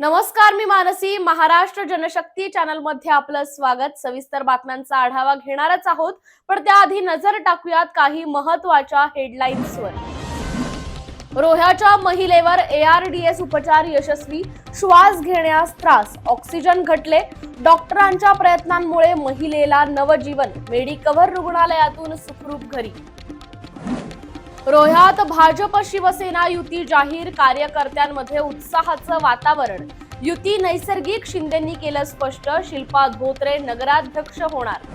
नमस्कार मी मानसी. महाराष्ट्र जनशक्ती चॅनलमध्ये आपलं स्वागत. सविस्तर बातम्यांचा आढावा घेणारच आहोत. पण त्याआधी नजर टाकूयात काही महत्त्वाच्या हेडलाईन्सवर. रोह्याच्या महिलेवर एआरडीएस उपचार यशस्वी श्वास घेण्यास त्रास ऑक्सिजन घटले. डॉक्टरांच्या प्रयत्नांमुळे महिलेला नवजीवन मेडिकव्हर रुग्णालयातून सुखरूप घरी. रोह्यात भाजप शिवसेना युती जाहीर कार्यकर्त्यांमध्ये उत्साहाचं वातावरण. युती नैसर्गिक शिंदेंनी केलं स्पष्ट शिल्पा धोत्रे नगराध्यक्ष होणार.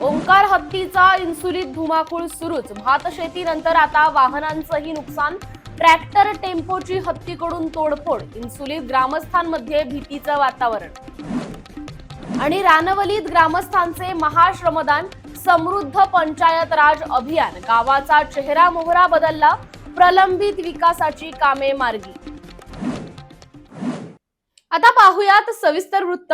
ओंकार हत्तीचा इन्सुलित धुमाकूळ सुरूच. भातशेतीनंतर आता वाहनांचंही नुकसान. ट्रॅक्टर टेम्पोची हत्तीकडून तोडफोड. इन्सुलित ग्रामस्थांमध्ये भीतीचं वातावरण. आणि रानवलीत ग्रामस्थांचे महाश्रमदान. समृद्ध पंचायत राज अभियान गावाचा चेहरा मोहरा बदलला प्रलंबित विकासाची कामे मार्गी. आता पाहुयात सविस्तर वृत्त.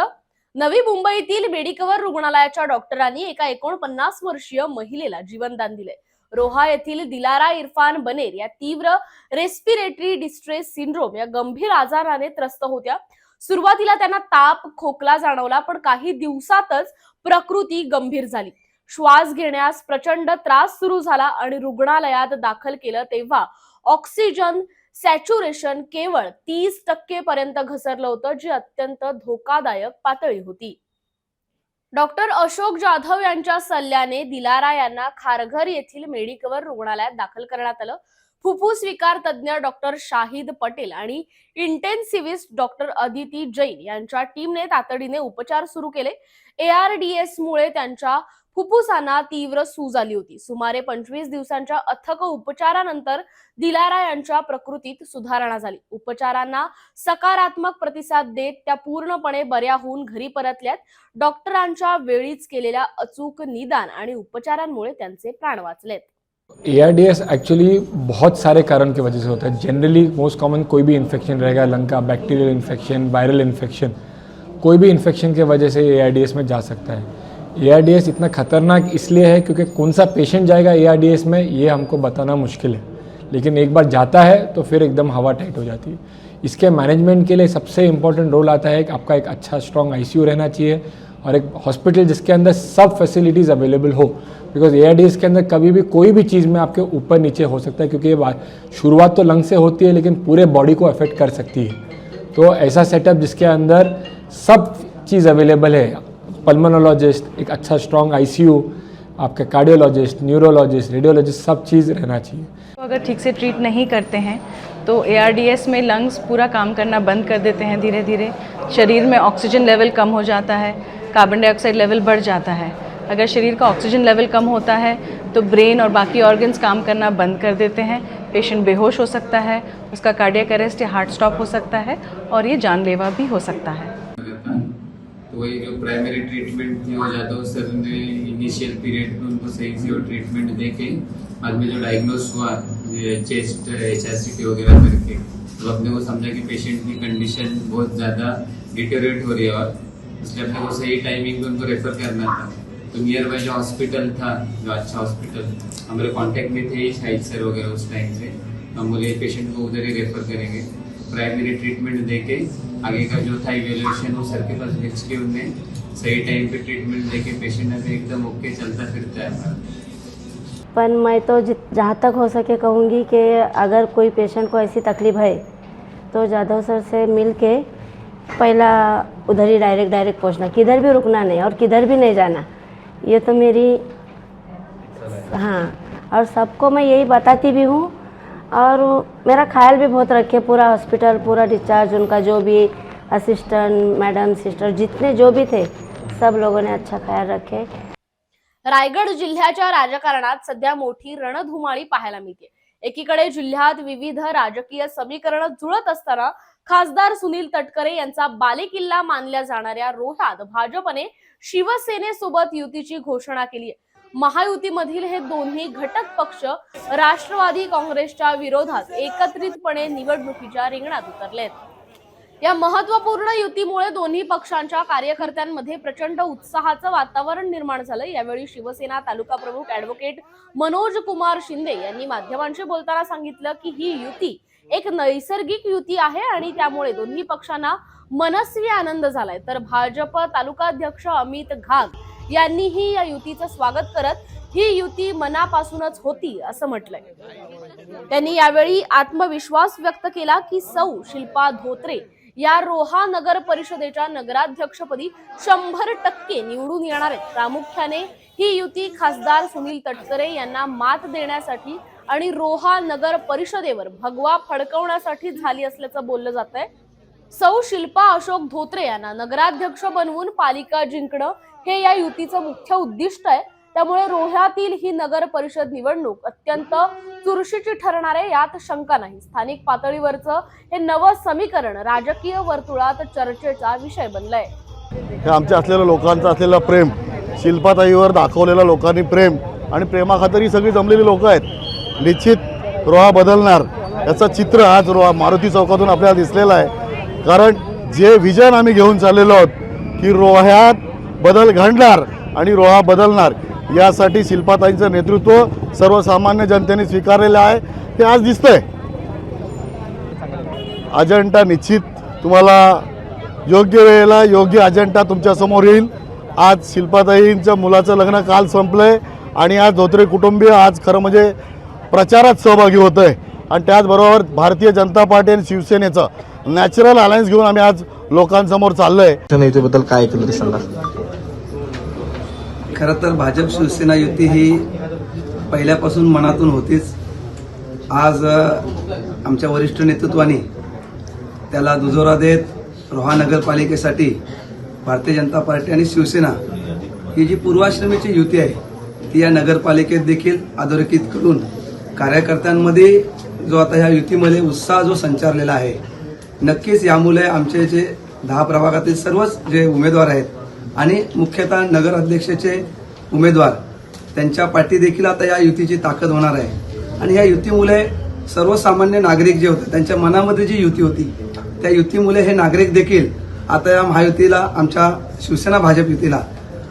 नवी मुंबईतील मेडिकवर रुग्णालयाच्या डॉक्टरांनी एका एकोणपन्नास वर्षीय महिलेला जीवनदान दिले. रोहा येथील दिलारा इरफान बनेर या तीव्र रेस्पिरेटरी डिस्ट्रेस सिंड्रोम या गंभीर आजाराने त्रस्त होत्या. सुरुवातीला त्यांना ताप खोकला जाणवला पण काही दिवसातच प्रकृती गंभीर झाली. श्वास घेण्यास प्रचंड त्रास सुरू झाला आणि रुग्णालयात दाखल केलं तेव्हा ऑक्सिजन सॅच्युरेशन केवळ तीस टक्के पर्यंत घसरलं होतं जी अत्यंत धोकादायक पातळी होती. डॉक्टर अशोक जाधव यांच्या सल्ल्याने दिलारा यांना खारघर येथील मेडिकवर रुग्णालयात दाखल करण्यात आलं. फुफ्फुस विकार तज्ज्ञ डॉक्टर शाहिद पटेल आणि इंटेन्सिव्हिस्ट डॉक्टर अदिती जैन यांच्या टीमने तातडीने उपचार सुरू केले. एआरडीएस मुळे त्यांच्या फुफ्फुसांना तीव्र सूज आली होती. सुमारे पंचवीस दिवसांच्या अथक उपचारानंतर दिलारा यांच्या प्रकृतीत सुधारणा झाली. उपचारांना सकारात्मक प्रतिसाद देत त्या पूर्णपणे बऱ्या होऊन घरी परतल्यात. डॉक्टरांच्या वेळीच केलेल्या अचूक निदान आणि उपचारांमुळे त्यांचे प्राण वाचलेत. A R D S actually बहुत सारे कारण की वजह से होता है. जनरली मोस्ट कॉमन कोई भी इन्फेक्शन रहेगा लंग का बैक्टीरियल इन्फेक्शन वायरल इन्फेक्शन कोई भी इन्फेक्शन की वजह से ए आर डी एस में जा सकता है. ए आर डी एस इतना खतरनाक इसलिए है क्योंकि कौन सा पेशेंट जाएगा ए आर डी एस में, ये हमको बताना मुश्किल है। लेकिन एक बार जाता है तो फिर एकदम हवा टाइट हो जाती है। इसके मैनेजमेंट के लिए सबसे इम्पोर्टेंट रोल आता है कि आपका एक अच्छा स्ट्रॉन्ग आई रहना चाहिए और एक हॉस्पिटल जिसके अंदर सब फैसिलिटीज़ अवेलेबल हो। Because A R D S के अंदर कभी भी, कोई भी चीज़ में आपके ऊपर नीचे हो सकता है क्योंकि ये बात शुरुआत तो लंग से होती है, लेकिन पूरे बॉडी को अफेक्ट कर सकती है। तो ऐसा सेटअप जिसके अंदर सब चीज़ अवेलेबल है। पल्मोनोलॉजिस्ट एक अच्छा स्ट्रॉन्ग आईसीयू आपके कार्डियोलॉजिस्ट न्यूरोलॉजिस्ट रेडियोलॉजिस्ट सब चीज़ रहना चाहिए। तो अगर ठीक से ट्रीट नहीं करते हैं तो एआरडीएस में लंग्स पूरा काम करना बंद कर देते हैं धीरे धीरे शरीर में ऑक्सीजन लेवल कम हो जाता है कार्बन डाइऑक्साइड लेवल बढ़ जाता है। अगर शरीर का ऑक्सीजन लेवल कम होता है तो ब्रेन और बाकी ऑर्गन्स काम करना बंद कर देते हैं। पेशेंट बेहोश हो सकता है, उसका कार्डियक अरेस्ट या हार्ट स्टॉप हो सकता है, और ये जानलेवा भी हो सकता है। वही जो प्राइमरी ट्रीटमेंट थी वो जादव सर ने इनिशियल पीरियड में उनको सही से वो ट्रीटमेंट दे के बाद में जो डायग्नोस हुआ चेस्ट एच वगैरह करके तो अपने को समझा कि पेशेंट की कंडीशन बहुत ज़्यादा डिटेरियोरेट हो रही है और इसलिए अपने को सही टाइमिंग पे उनको रेफर करना था। तो नियर बाय जो हॉस्पिटल था, जो अच्छा हॉस्पिटल हमारे कांटेक्ट में थे शाहिद सर वगैरह उस टाइम से तो हम बोले पेशेंट को उधर ही रेफर करेंगे। प्राइमरी ट्रीटमेंट दे के आगे का जो था इवेल्युएशन वो सर के पास भेज के उन्हें सही टाइम पे ट्रीटमेंट दे के पेशेंट अभी एकदम ओके चलता फिरता है पर मैं तो जहाँ तक हो सके कहूँगी कि अगर कोई पेशेंट को ऐसी तकलीफ़ है तो जाधव सर से मिल के पहला उधर ही डायरेक्ट डायरेक्ट पहुँचना किधर भी रुकना नहीं और किधर भी नहीं जाना ये तो मेरी हाँ और सबको मैं यही बताती भी हूँ और मेरा ख्याल भी बहुत रखे पूरा हॉस्पिटल पूरा डिस्चार्ज उनका जो भी असिस्टेंट मैडम सिस्टर जितने जो भी थे सब लोगों ने अच्छा ख्याल रखे। रायगड जिल्ह्याच्या राजकारणात सध्या मोठी रणधुमाळी पाहायला मिळते. एकीकडे जिल्ह्यात विविध राजकीय समीकरण जुळत असताना खासदार सुनील तटकरे यांचा बालेकिल्ला मानल्या जाणाऱ्या रोह्यात भाजपने शिवसेनेसोबत युतीची घोषणा केली आहे. महायुतीमधील हे दोन्ही घटक पक्ष राष्ट्रवादी काँग्रेसच्या विरोधात एकत्रितपणे निवडणुकीच्या रिंगणात उतरलेत. या महत्त्वपूर्ण युतीमुळे दोन्ही पक्षांच्या कार्यकर्त्यांमध्ये प्रचंड उत्साहाचं वातावरण निर्माण झालं. यावेळी शिवसेना तालुका प्रमुख ऍडव्होकेट मनोज कुमार शिंदे यांनी माध्यमांशी बोलताना सांगितलं की ही युती एक नैसर्गिक युती आहे आणि त्यामुळे दोन्ही पक्षांना मनस्वी आनंद झालाय. तर भाजप तालुकाध्यक्ष अमित घाग यांनीही या युतीचं स्वागत करत ही युती मनापासूनच होती असं म्हटलंय. त्यांनी यावेळी आत्मविश्वास व्यक्त केला की सौ शिल्पा धोत्रे या रोहा नगर परिषदेच्या नगराध्यक्षपदी शंभर टक्के निवडून येणार आहेत. प्रामुख्याने ही युती खासदार सुनील तटकरे यांना मात देण्यासाठी आणि रोहा नगर परिषदेवर भगवा फडकवण्यासाठी झाली असल्याचं बोललं जात आहे सौ शिल्पा अशोक धोत्रे यांना नगराध्यक्ष बनवून पालिका जिंकणं हे या युतीचं मुख्य उद्दिष्ट आहे. त्यामुळे रोह्यातील ही नगर परिषद निवडणूक अत्यंत चुरशीची ठरणार आहे यात शंका नाही. स्थानिक पातळीवरचं हे नवं समीकरण राजकीय वर्तुळात चर्चेचा विषय बनलाय. हे आमच्या असलेलं लोकांचं असलेलं प्रेम शिल्पाताईवर दाखवलेलं लोकांनी प्रेम आणि प्रेमाखातर ही सगळी जमलेली लोक आहेत. निश्चित रोहा बदलणार याचं चित्र आज रोहा मारुती चौकातून आपल्याला दिसलेलं आहे. कारण जे विजन आम्ही घेऊन चाललेलो आहोत की रोह्यात बदल घडणार आणि रोहा बदलणार यासाठी शिल्पाताईंचं नेतृत्व सर्वसामान्य जनतेने स्वीकारलेलं आहे. ते आज दिसतंय. अजंटा निश्चित तुम्हाला योग्य वेळेला योग्य अजंटा तुमच्यासमोर येईल. आज शिल्पाताईंच्या मुलाचं लग्न काल संपलंय आणि आज धोत्रे कुटुंबीय आज खरं म्हणजे प्रचारात सहभागी होत आहे आणि त्याचबरोबर भारतीय जनता पार्टी आणि शिवसेनेचं नॅचरल अलायन्स घेऊन आम्ही आज लोकांसमोर चाललो आहे काय ऐकलं ते सांगा. खरं तर भाजप शिवसेना युती ही पहिल्यापासून मनातून होतीच. आज आमच्या वरिष्ठ नेतृत्वाने त्याला दुजोरा देत रोहा नगरपालिकेसाठी भारतीय जनता पार्टी आणि शिवसेना ही जी पूर्वाश्रमीची युती आहे ती या नगरपालिकेत देखील अधोरेखित करून कार्यकर्त्यांमध्ये जो आता ह्या युतीमध्ये उत्साह जो संचारलेला आहे नक्कीच यामुळे आमचे जे दहा प्रभागातील सर्वच जे उमेदवार आहेत आणि मुख्यतः नगराध्यक्षाचे उमेदवार. त्यांच्या पाठी देखील आता या युतीची ताकद होणार आहे. आणि या युतीमुळे सर्वसामान्य नागरिक जे होते त्यांच्या मनामध्ये जी युती होती त्या युतीमुळे हे नागरिक देखील आता या महायुतीला आमच्या शिवसेना भाजप युतीला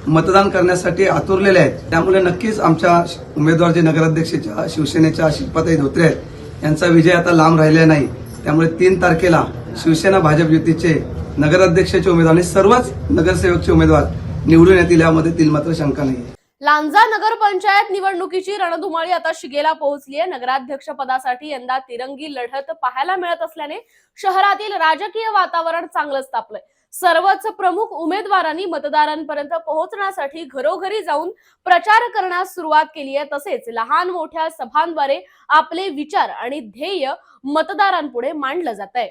मतदान करण्यासाठी आतुरलेले आहेत. त्यामुळे नक्कीच आमच्या उमेदवार जे नगराध्यक्षाच्या शिवसेनेच्या शिल्पाताई धोत्रे आहेत यांचा विजय आता लांब राहिलेला नाही. त्यामुळे तीन तारखेला शिवसेना भाजप युतीचे नगराध्यक्षाचे उमेदवार आणि सर्वच नगरसेवकचे उमेदवार निवडून येतील यामध्ये तिल मात्र शंका नाही लांजा नगर पंचायत निवडणुकीची रणधुमाळी आता शिगेला पोहोचली आहे. नगराध्यक्ष पदासाठी यंदा तिरंगी लढत पाहायला मिळत असल्याने शहरातील राजकीय वातावरण चांगलंच तापलंय. सर्वच प्रमुख उमेदवारांनी मतदारांपर्यंत पोहोचण्यासाठी घरोघरी जाऊन प्रचार करण्यास सुरुवात केली आहे. तसेच लहान मोठ्या सभांद्वारे आपले विचार आणि ध्येय मतदारांपुढे मांडलं जात आहे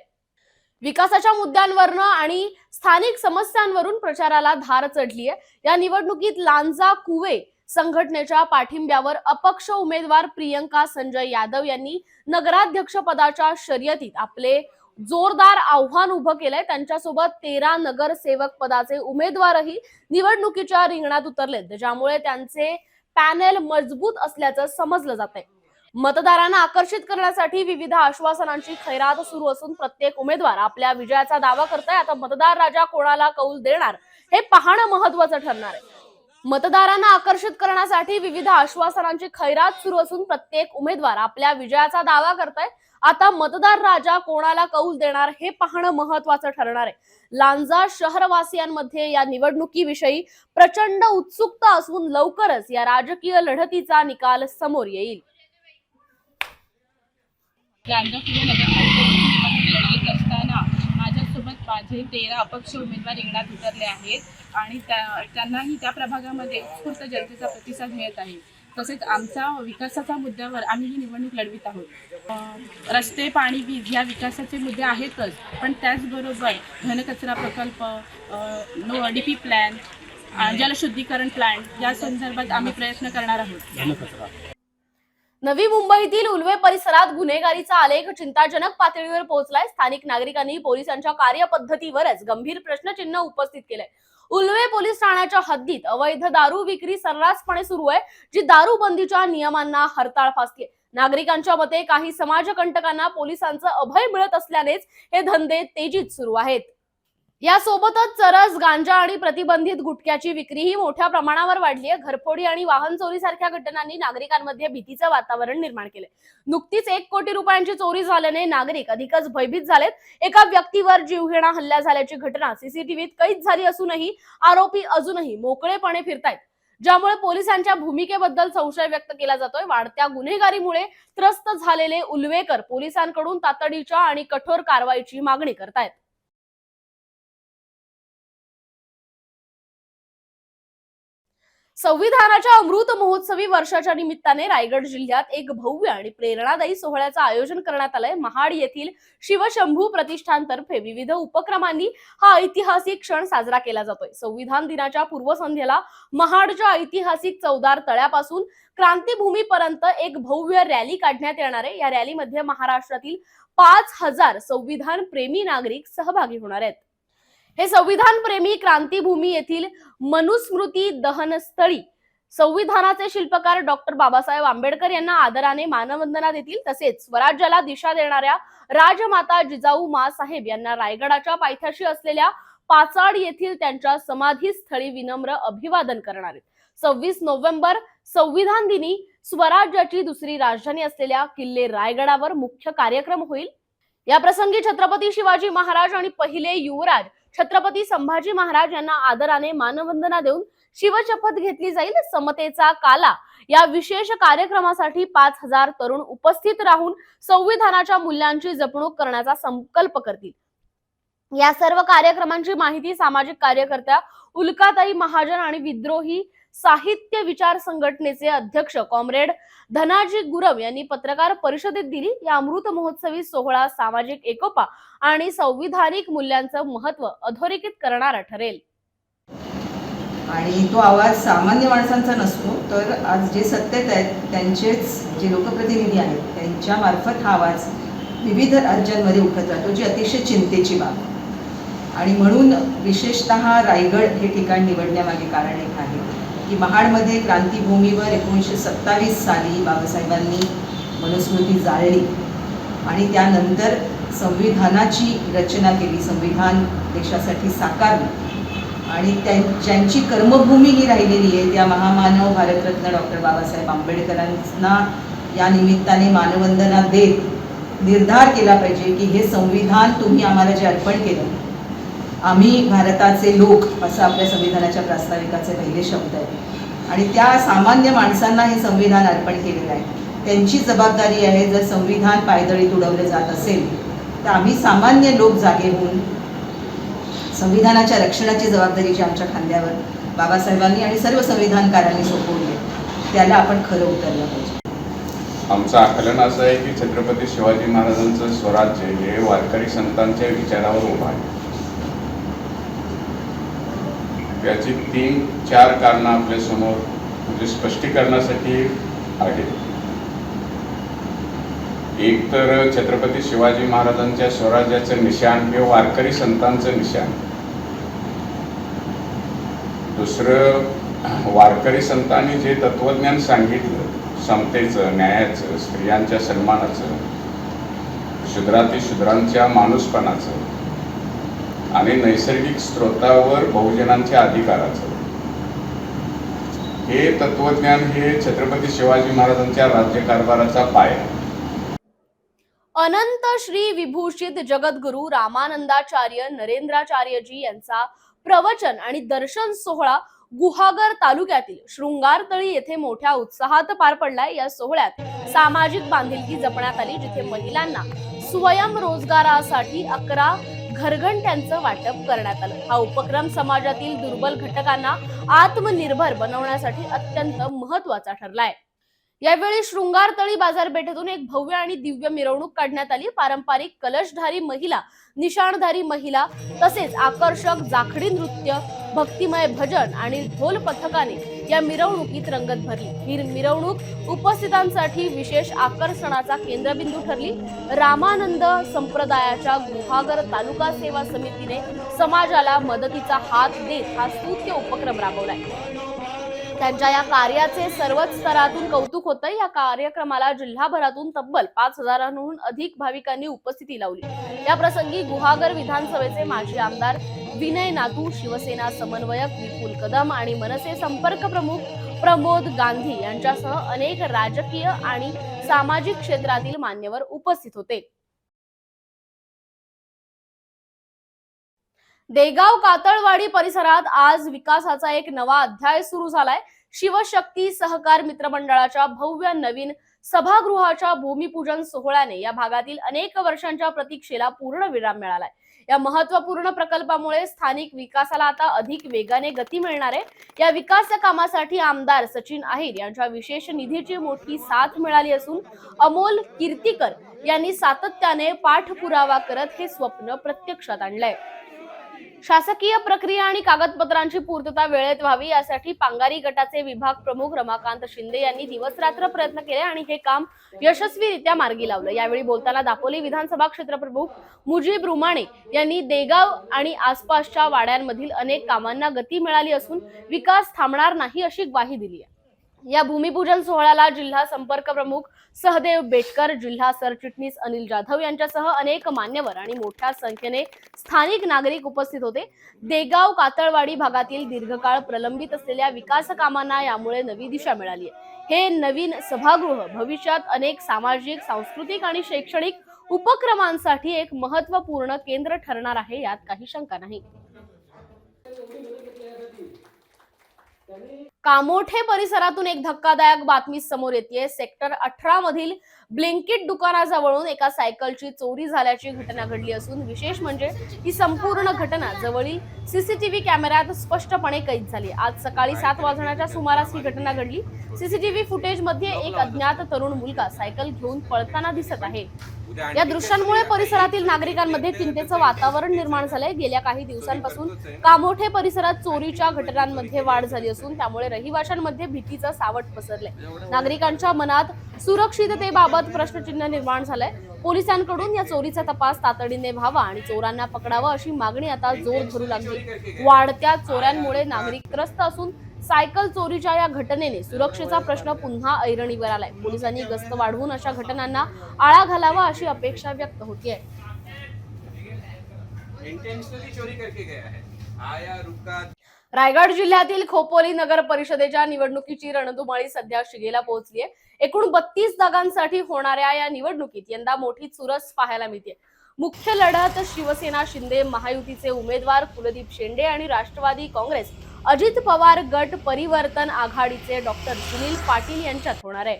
विकासाच्या मुद्द्यांवरनं आणि स्थानिक समस्यांवरून प्रचाराला धार चढली आहे या निवडणुकीत लांजा कुवे संघटनेच्या पाठिंब्यावर अपक्ष उमेदवार प्रियंका संजय यादव यांनी नगराध्यक्ष पदाच्या शर्यतीत आपले जोरदार आव्हान उभं केलंय. त्यांच्यासोबत तेरा नगरसेवक पदाचे उमेदवारही निवडणुकीच्या रिंगणात उतरलेत. ज्यामुळे त्यांचे पॅनेल मजबूत असल्याचं समजलं जात आहे मतदारांना आकर्षित करण्यासाठी विविध आश्वासनांची खैरात सुरू असून प्रत्येक उमेदवार आपल्या विजयाचा दावा करताय. आता मतदार राजा कोणाला कौल देणार? हे पाहणं महत्वाचं ठरणार आहे. मतदारांना आकर्षित करण्यासाठी विविध आश्वासनांची खैरात सुरू असून प्रत्येक उमेदवार आपल्या विजयाचा दावा करताय. आता मतदार राजा कोणाला कौल देणार हे पाहणं महत्वाचं ठरणार आहे. लांजा शहरवासियांमध्ये या निवडणुकीविषयी प्रचंड उत्सुकता असून लवकरच या राजकीय लढतीचा निकाल समोर येईल. गांजापुरी नगरपालिकेची लढवत असताना माझ्यासोबत माझे तेरा अपक्ष उमेदवार रिंगणात उतरले आहेत आणि त्या त्यांनाही त्या प्रभागामध्ये उत्स्फूर्त जनतेचा प्रतिसाद मिळत आहे. तसेच आमचा विकासाच्या मुद्द्यावर आम्ही ही निवडणूक लढवित आहोत. रस्ते पाणी वीज या विकासाचे मुद्दे आहेतच पण त्याचबरोबर घनकचरा प्रकल्प नो डी पी प्लॅन जलशुद्धीकरण प्लॅन या संदर्भात आम्ही प्रयत्न करणार आहोत. नवी मुंबईतील उल्वे परिसरात गुन्हेगारीचा आलेख चिंताजनक पातळीवर पोहोचलाय. स्थानिक नागरिकांनी पोलिसांच्या कार्यपद्धतीवरच गंभीर प्रश्नचिन्ह उपस्थित केलंय. उल्वे पोलीस ठाण्याच्या हद्दीत अवैध दारू विक्री सर्रासपणे सुरू आहे जी दारूबंदीच्या नियमांना हरताळ फासली नागरिकांच्या मते काही समाजकंटकांना पोलिसांचं अभय मिळत असल्यानेच हे धंदे तेजीत सुरू आहेत. यासोबतच चरस गांजा आणि प्रतिबंधित गुटख्याची विक्रीही मोठ्या प्रमाणावर वाढली आहे. घरफोडी आणि वाहन चोरी सारख्या घटनांनी नागरिकांमध्ये भीतीचं वातावरण निर्माण केले नुकतीच एक कोटी रुपयांची चोरी झाल्याने नागरिक अधिकच भयभीत झालेत. एका व्यक्तीवर जीवघेणा हल्ला झाल्याची घटना सीसीटीव्हीत कैद झाली असूनही आरोपी अजूनही मोकळेपणे फिरतायत. ज्यामुळे पोलिसांच्या भूमिकेबद्दल संशय व्यक्त केला जातोय. वाढत्या गुन्हेगारीमुळे त्रस्त झालेले उलवेकर पोलिसांकडून तातडीच्या आणि कठोर कारवाईची मागणी करतायत. संविधानाच्या अमृत महोत्सवी वर्षाच्या निमित्ताने रायगड जिल्ह्यात एक भव्य आणि प्रेरणादायी सोहळ्याचं आयोजन करण्यात आलंय. महाड येथील शिवशंभू प्रतिष्ठानतर्फे विविध उपक्रमांनी हा ऐतिहासिक क्षण साजरा केला जातोय. संविधान दिनाच्या पूर्वसंध्येला महाडच्या ऐतिहासिक चौदार तळ्यापासून क्रांतीभूमीपर्यंत एक भव्य रॅली काढण्यात येणार आहे. या रॅलीमध्ये महाराष्ट्रातील पाच हजार संविधान प्रेमी नागरिक सहभागी होणार आहेत. हे संविधान प्रेमी क्रांतीभूमी येथील मनुस्मृती दहनस्थळी संविधानाचे शिल्पकार डॉक्टर बाबासाहेब आंबेडकर यांना आदराने मानवंदना देतील. तसेच स्वराज्याला दिशा देणाऱ्या राजमाता जिजाऊ मासाहेब यांना रायगडाच्या पायथ्याशी असलेल्या पाचाड येथील त्यांच्या समाधी स्थळी विनम्र अभिवादन करणार आहेत. सव्वीस नोव्हेंबर संविधान दिनी स्वराज्याची दुसरी राजधानी असलेल्या किल्ले रायगडावर मुख्य कार्यक्रम होईल. या प्रसंगी छत्रपती शिवाजी महाराज आणि पहिले युवराज छत्रपती संभाजी महाराज यांना आदराने मानवंदना देऊन शिवशपथ घेतली जाईल समतेचा काला. या विशेष कार्यक्रमासाठी पाच हजार तरुण उपस्थित राहून संविधानाच्या मूल्यांची जपणूक करण्याचा संकल्प करतील. या सर्व कार्यक्रमांची माहिती सामाजिक कार्यकर्त्या उल्काताई महाजन आणि विद्रोही साहित्य विचार संघटनेचे अध्यक्ष कॉम्रेड धनाजी गुरव यांनी पत्रकार परिषदेत दिली. या अमृत महोत्सवी सोहळा सामाजिक एकोपा आणि संविधानिक मूल्यांचं महत्त्व अधोरेखित करणारा ठरेल. आणि तो आवाज सामान्य माणसांचा नसतो तर आज जे सत्तेत आहेत त्यांचेच जे लोकप्रतिनिधी आहेत त्यांच्या मार्फत हा आवाज विविध राज्यांमध्ये उठत राहतो जी अतिशय चिंतेची बाब. आहे. आणि म्हणून विशेषत रायगड हे ठिकाण निवडण्यामागे कारण एक आहे. की महाडमध्ये क्रांतीभूमीवर एकोणीसशे सत्तावीस साली बाबासाहेबांनी मनुस्मृती जाळली आणि त्यानंतर संविधानाची रचना केली संविधान देशासाठी साकारली. आणि त्यां ज्यांची कर्मभूमी ही राहिलेली आहे त्या महामानव भारतरत्न डॉक्टर बाबासाहेब आंबेडकरांना या निमित्ताने मानवंदना देत निर्धार केला पाहिजे की हे संविधान तुम्ही आम्हाला जे अर्पण केलं आम्ही भारताचे लोक असं आपल्या संविधानाच्या प्रास्ताविकाचे पहिले शब्द आहेत आणि त्या सामान्य माणसांना हे संविधान अर्पण केलेलं आहे. त्यांची जबाबदारी आहे जर संविधान पायदळी तुडवलं जात असेल तर आम्ही सामान्य लोक जागे होऊन संविधानाच्या रक्षणाची जबाबदारी जी आमच्या खांद्यावर बाबासाहेबांनी आणि सर्व संविधानकारांनी सोपवली त्याला आपण खरं उतरलं पाहिजे. आमचं आकलन असं आहे की छत्रपती शिवाजी महाराजांचं स्वराज्य हे वारकरी संतांच्या विचारावर उभं आहे. त्याची तीन चार कारणं आपल्यासमोर म्हणजे स्पष्टीकरणासाठी आहेत. एक तर छत्रपती शिवाजी महाराजांच्या स्वराज्याचं निशाण हे वारकरी संतांचं निशाण. दुसरं वारकरी संतांनी जे तत्वज्ञान सांगितलं समतेचं न्यायाचं स्त्रियांच्या सन्मानाचं शूद्राती शूद्रांच्या माणूसपणाचं आणि नैसर्गिक स्रोतावर बहुजनांच्या अधिकाराचं हे तत्वज्ञान हे छत्रपती शिवाजी महाराजांच्या राज्यकारभाराचा पाया अनंत श्री विभूषित जगद्गुरु रामानंदाचार्य नरेंद्राचार्यजी यांचा प्रवचन आणि दर्शन सोहळा गुहागर तालुक्यातील शृंगारतळी येथे मोठ्या उत्साहात पार पडलाय. या सोहळ्यात सामाजिक बांधिलकी जपण्यात आली जिथे महिलांना स्वयंरोजगारासाठी अकरा घरघंट्यांचं वाटप करण्यात आलं. हा उपक्रम समाजातील दुर्बल घटकांना आत्मनिर्भर बनवण्यासाठी अत्यंत महत्त्वाचा ठरलाय. यावेळी शृंगारतळी बाजारपेठेतून एक भव्य आणि दिव्य मिरवणूक काढण्यात आली. पारंपरिक कलशधारी महिला निशाणधारी महिला तसेच आकर्षक जाखडी नृत्य भक्तिमय भजन आणि ढोल पथकाने या मिरवणुकीत रंगत भरली. ही मिरवणूक उपस्थितांसाठी विशेष आकर्षणाचा केंद्रबिंदू ठरली. रामानंद संप्रदायाच्या गुहागर तालुका सेवा समितीने समाजाला मदतीचा हात देत हा स्तुत्य उपक्रम राबवलाय त्यांच्या या कार्याचे सर्वच स्तरातून कौतुक होतं या कार्यक्रमाला जिल्हाभरातून तब्बल पाच हजारांहून अधिक भाविकांनी उपस्थिती लावली. या प्रसंगी गुहागर विधानसभेचे माजी आमदार विनय नातू शिवसेना समन्वयक विपुल कदम आणि मनसे संपर्क प्रमुख प्रमोद गांधी यांच्यासह अनेक राजकीय आणि सामाजिक क्षेत्रातील मान्यवर उपस्थित होते. देगाव कातळवाडी परिसरात आज विकासाचा एक नवा अध्याय सुरू झालाय. शिवशक्ती सहकार मित्रमंडळाच्या भव्य नवीन सभागृहाच्या भूमिपूजन सोहळ्याने या भागातील अनेक वर्षांच्या प्रतीक्षेला पूर्ण विराम मिळालाय. या महत्त्वपूर्ण प्रकल्पामुळे स्थानिक विकासाला आता अधिक वेगाने गती मिळणार आहे. या विकास कामासाठी आमदार सचिन अहिर यांच्या विशेष निधीची मोठी साथ मिळाली असून अमोल कीर्तीकर यांनी सातत्याने पाठपुरावा करत हे स्वप्न प्रत्यक्षात आणलंय. शासकीय प्रक्रिया आणि कागदपत्रांची पूर्तता वेळेत व्हावी यासाठी पांगारी गटाचे विभाग प्रमुख रमाकांत शिंदे यांनी दिवसरात्र प्रयत्न केले आणि हे काम यशस्वीरित्या मार्गी लावलं. यावेळी बोलताना दापोली विधानसभा क्षेत्र प्रमुख मुजीब रुमाणे यांनी देगाव आणि आसपासच्या वाड्यांमधील अनेक कामांना गती मिळाली असून विकास थांबणार नाही अशी ग्वाही दिली आहे. या भूमिपूजन सोहळ्याला जिल्हा संपर्क प्रमुख सहदेव बेटकर जिल्हा सरचिटणीस अनिल जाधव यांच्यासह अनेक मान्यवर आणि मोठ्या संख्येने स्थानिक नागरिक उपस्थित होते. देगाव कातळवाडी भागातील दीर्घकाळ प्रलंबित असलेल्या विकास कामांना यामुळे नवी दिशा मिळाली आहे. हे नवीन सभागृह भविष्यात अनेक सामाजिक सांस्कृतिक आणि शैक्षणिक उपक्रमांसाठी एक महत्त्वपूर्ण केंद्र ठरणार आहे यात काही शंका नाही. कामोठे परिसरातून एक धक्कादायक बातमी समोर येते सेक्टर अठरा मधील ब्लिंकिट दुकानाजवळून एका सायकलची चोरी झाल्याची घटना घडली असून विशेष म्हणजे ही संपूर्ण घटना जवळील सीसीटीव्ही कॅमेऱ्यात स्पष्टपणे कैद झाली. आज सकाळी सात वाजण्याच्या सुमारास ही घटना घडली. सीसीटीव्ही फुटेजमध्ये एक अज्ञात तरुण मुलगा सायकल घेऊन पळताना दिसत आहे. या दृश्यांमुळे परिसरातील नागरिकांमध्ये चिंतेचं वातावरण निर्माण झालंय. गेल्या काही दिवसांपासून कामोठे परिसरात चोरीच्या घटनांमध्ये वाढ झाली असून त्यामुळे रहिवाशांमध्ये भीतीचं सावट पसरलंय. नागरिकांच्या मनात सुरक्षिततेबाबत प्रश्नचिन्ह निर्माण झालंय. पोलिसांकडून या चोरीचा तपास तातडीने व्हावा आणि चोरांना पकडावं अशी मागणी आता जोर धरू लागली. वाढत्या चोऱ्यांमुळे नागरिक त्रस्त असून सायकल चोरीच्या या घटनेने सुरक्षेचा प्रश्न पुन्हा ऐरणीवर आलाय. पोलिसांनी गस्त वाढवून अशा घटनांना आळा घालावा अशी अपेक्षा व्यक्त होतीये. इंटेंशनली चोरी करके गया है. आया रुका रायगड जिल्ह्यातील खोपोली नगर परिषदेच्या निवडणुकीची रणधुमाळी सध्या शिगेला पोहोचली आहे एकूण बत्तीस जागांसाठी होणाऱ्या या निवडणुकीत यंदा मोठी चुरस पाहायला मिळते मुख्य लढत शिवसेना शिंदे महायुतीचे उमेदवार कुलदीप शेंडे आणि राष्ट्रवादी काँग्रेस अजित पवार गट परिवर्तन आघाडीचे डॉक्टर सुनील पाटील यांच्यात होणार आहे.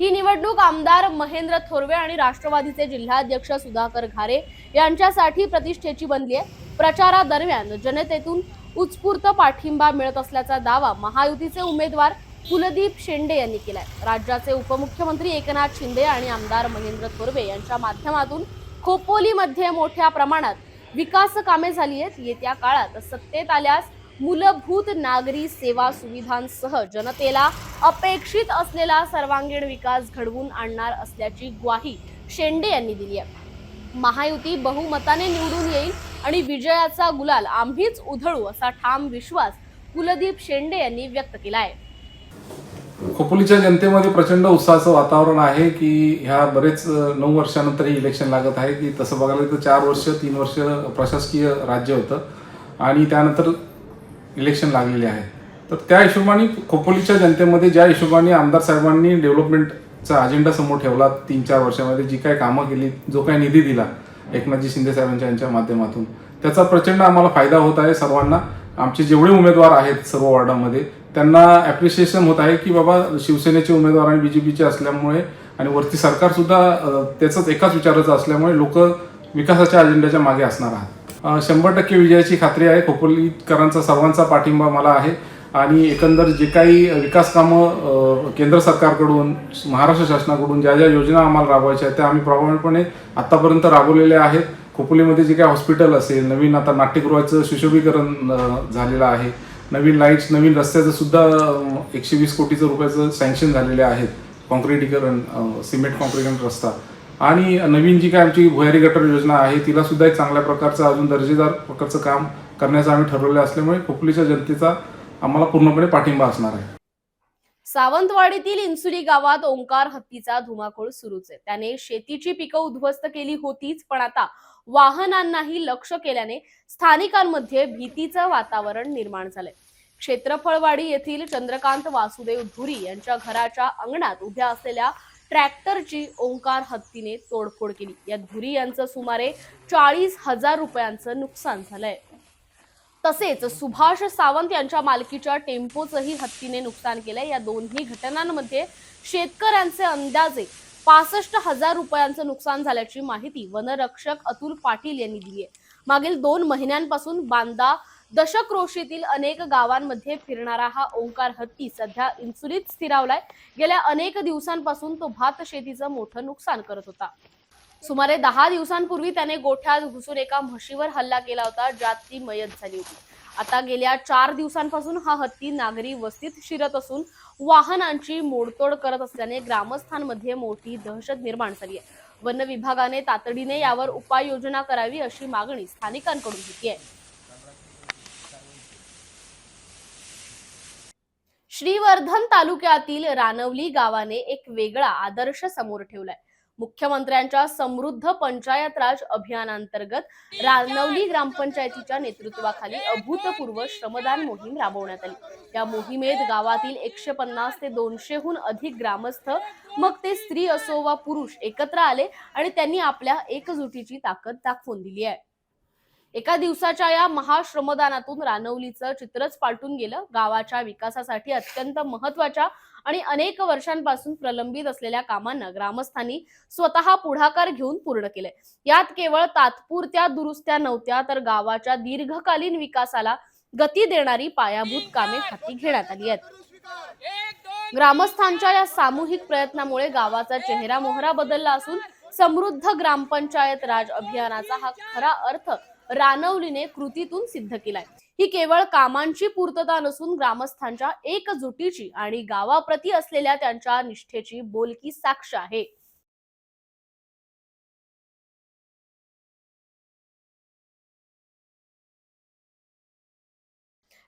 ही निवडणूक आमदार महेंद्र थोरवे आणि राष्ट्रवादीचे जिल्हाध्यक्ष सुधाकर घारे यांच्यासाठी प्रतिष्ठेची बनली आहे प्रचारादरम्यान जनतेतून उत्स्फूर्त पाठिंबा मिळत असल्याचा दावा महायुतीचे उमेदवार कुलदीप शेंडे यांनी केलाय. राज्याचे उपमुख्यमंत्री एकनाथ शिंदे आणि आमदार महेंद्र थोरवे यांच्या माध्यमातून खोपोलीमध्ये मोठ्या प्रमाणात विकास कामे झाली आहेत. येत्या काळात सत्तेत आल्यास मूलभूत नागरी सेवा सुविधांसह जनतेला अपेक्षित असलेला सर्वांगीण विकास घडवून आणणार असल्याची ग्वाही शेंडे यांनी दिली आहे. महायुती बहुमताने निवडून येईल आणि विजयाचा गुलाल आम्हीच उधळू असा ठाम विश्वास कुलदीप शेंडे यांनी व्यक्त केला आहे. खोपोलीच्या जनतेमध्ये प्रचंड उत्साहाचं वातावरण आहे की ह्या बरेच नऊ वर्षानंतर हे इलेक्शन लागत आहे की तसं बघायला गेलं तर चार वर्ष तीन वर्ष प्रशासकीय राज्य होतं आणि त्यानंतर इलेक्शन लागलेले आहे. तर त्या हिशोबाने खोपोलीच्या जनतेमध्ये ज्या हिशोबाने आमदार साहेबांनी डेव्हलपमेंट चा अजेंडा समोर ठेवला तीन चार वर्षामध्ये जी काय कामं केली जो काय निधी दिला एकनाथजी शिंदे साहेबांच्या यांच्या माध्यमातून. त्याचा प्रचंड आम्हाला फायदा होत आहे सर्वांना. आमचे जेवढे उमेदवार आहेत सर्व वॉर्डामध्ये त्यांना ॲप्रिशिएशन होत आहे की बाबा शिवसेनेचे उमेदवार आणि बीजेपीचे असल्यामुळे आणि वरती सरकारसुद्धा त्याचाच एकाच विचाराचं असल्यामुळे लोक विकासाच्या अजेंड्याच्या मागे असणार आहात. शंभर टक्के विजयाची खात्री आहे. खोपोलीकरांचा सर्वांचा पाठिंबा मला आहे. आणि एकंदर जे काही विकास कामं केंद्र सरकारकडून महाराष्ट्र शासनाकडून ज्या ज्या योजना आम्हाला राबवायच्या आहेत त्या आम्ही प्रभावीपणे आतापर्यंत राबवलेल्या आहेत. खोपोलीमध्ये जे काही हॉस्पिटल असेल नवीन आता नाट्यगृहाचं सुशोभीकरण झालेलं आहे. नवीन लाईट्स नवीन रस्त्याचं सुद्धा एकशे वीस कोटीचं रुपयाचं सँक्शन झालेले आहेत. कॉन्क्रिटीकरण सिमेंट कॉन्क्रिटीकरण रस्ता. आणि नवीन जी काय आमची भुयारी गटर योजना आहे तिला सुद्धा एक चांगल्या प्रकारचं अजून दर्जेदार प्रकारचं काम करण्याचं आम्ही ठरवलं असल्यामुळे खोपोलीच्या जनतेचा आम्हाला पूर्णपणे पाठिंबा असणार आहे. सावंतवाडीतील इन्सुली गावात ओंकार हत्तीचा धुमाकूळ सुरूच आहे. त्याने शेतीची पिकं उद्ध्वस्त केली होतीच पण आता वाहनांनाही लक्ष केल्याने स्थानिकांमध्ये भीतीचं वातावरण निर्माण झालंय. क्षेत्रफळवाडी येथील चंद्रकांत वासुदेव धुरी यांच्या घराच्या अंगणात उभ्या असलेल्या ट्रॅक्टरची ओंकार हत्तीने तोडफोड केली. या धुरी यांचं सुमारे चाळीस हजार रुपयांचं नुकसान झालंय. तसेच सुभाष सावंत यांच्या मालकीच्या टेम्पोचंही हत्तीने नुकसान केलंय. या दोन्ही घटनांमध्ये शेतकऱ्यांचे अंदाजे पासष्ट हजार रुपयांचं नुकसान झाल्याची माहिती वनरक्षक अतुल पाटील यांनी दिली आहे. मागील दोन महिन्यांपासून बांदा दशक्रोशीतील अनेक गावांमध्ये फिरणारा हा ओंकार हत्ती सध्या इन्सुलीत स्थिरावलाय. गेल्या अनेक दिवसांपासून तो भात शेतीचं मोठं नुकसान करत होता. सुमारे दहा दिवसांपूर्वी त्याने गोठ्यात घुसून एका म्हशीवर हल्ला केला होता ज्यात ती मयत झाली होती. आता गेल्या चार दिवसांपासून हा हत्ती नागरी वस्तीत शिरत असून वाहनांची मोडतोड करत असल्याने ग्रामस्थांमध्ये मोठी दहशत निर्माण झाली आहे. वन विभागाने तातडीने यावर उपाययोजना करावी अशी मागणी स्थानिकांकडून होती आहे. श्रीवर्धन तालुक्यातील रानवली गावाने एक वेगळा आदर्श समोर ठेवलाय. मुख्यमंत्र्यांच्या समृद्ध पंचायत राज अभियानांतर्गत रानवली ग्रामपंचायतीच्या नेतृत्वाखाली अभूतपूर्व श्रमदान मोहीम राबवण्यात आली. या मोहिमेत गावातील एकशे पन्नास ते दोनशेहून अधिक ग्रामस्थ मग ते स्त्री असो वा पुरुष एकत्र आले आणि त्यांनी आपल्या एकजुटीची ताकद दाखवून दिली आहे. एका दिवसाच्या या महाश्रमदानातून रानवलीचं चित्रच पालटून गेलं. गावाच्या विकासासाठी अत्यंत महत्त्वाच्या आणि अनेक वर्षांपासून प्रलंबित असलेल्या कामांना ग्रामस्थांनी स्वतः पुढाकार घेऊन पूर्ण केले यात केवळ तात्पुरत्या दुरुस्त्या नव्हत्या तर गावाच्या दीर्घकालीन विकासाला गती देणारी पायाभूत कामे हाती घेण्यात आली आहेत. ग्रामस्थांच्या या सामूहिक प्रयत्नामुळे गावाचा चेहरा मोहरा बदलला असून समृद्ध ग्रामपंचायत राज अभियानाचा हा खरा अर्थ रानवलीने कृतीतून सिद्ध केलाय. ही केवळ कामांची पूर्तता नसून ग्रामस्थांच्या एकजुटीची आणि गावाप्रती असलेल्या त्यांच्या निष्ठेची बोलकी साक्ष आहे.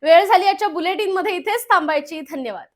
वेळ झाली याच्या बुलेटिनमध्ये इथेच थांबायची. धन्यवाद.